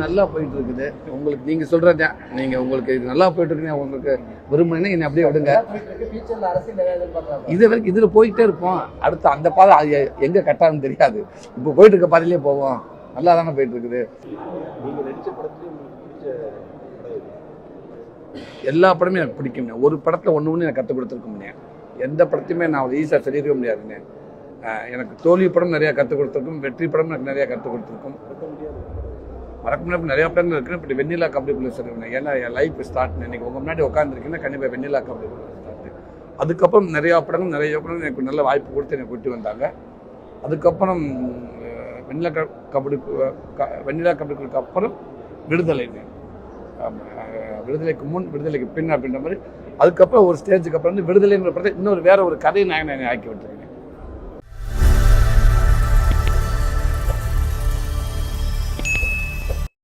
நல்லா போயிட்டு இருக்குது உங்களுக்கு நீங்க சொல்றது நீங்க உங்களுக்கு இது நல்லா போயிட்டு இருக்குன்னு உங்களுக்கு விரும்புனீங்கன்னா என்னை அப்படியே விடுங்க. இது வரைக்கும் இதுல போயிட்டே இருப்போம். அடுத்து அந்த பாதை எங்க கட்டான்னு தெரியாது. இப்போ போயிட்டு இருக்க பாதையிலே போவோம். நல்லா தானே போயிட்டு இருக்குது? எல்லா படமே எனக்கு பிடிக்குங்க ஒரு படத்துல ஒன்று ஒன்று எனக்கு கற்றுக் கொடுத்துருக்க முடியும் எந்த படத்தையுமே நான் ஈஸியாக சொல்லியிருக்க முடியாதுங்க அஹ் எனக்கு தோல்வி படம் நிறையா கற்றுக் கொடுத்துருக்கும். வெற்றி படம் எனக்கு நிறையா கற்றுக் கொடுத்துருக்கும். மறக்க முடியாது நிறைய பேர் இருக்கு. இப்படி வெண்ணிலா கபடிக்குள்ள சொல்லுவேன் ஏன்னா என் லைஃப் ஸ்டார்ட் இன்னைக்கு. உங்க முன்னாடி உட்காந்துருக்கீங்கன்னா கண்டிப்பாக வெண்ணிலா கபடிக்குள்ள ஸ்டார்ட் அதுக்கப்புறம் நிறைய படங்கள் நிறைய படங்கள் எனக்கு நல்ல வாய்ப்பு கொடுத்து எனக்கு கூட்டி வந்தாங்க. அதுக்கப்புறம் வெண்ணிலா க- கபடி க- வெண்ணிலா கபடிக்கு அப்புறம் விடுதலை விடுதலைக்கு முன் விடுதலைக்கு பின் அப்படின்ற மாதிரி. அதுக்கப்புறம் ஒரு ஸ்டேஜுக்கு அப்புறம் வந்து விடுதலைங்கிற படத்தை இன்னொரு வேற ஒரு கதை நாயகனை ஆக்கி விட்டுருக்கேன்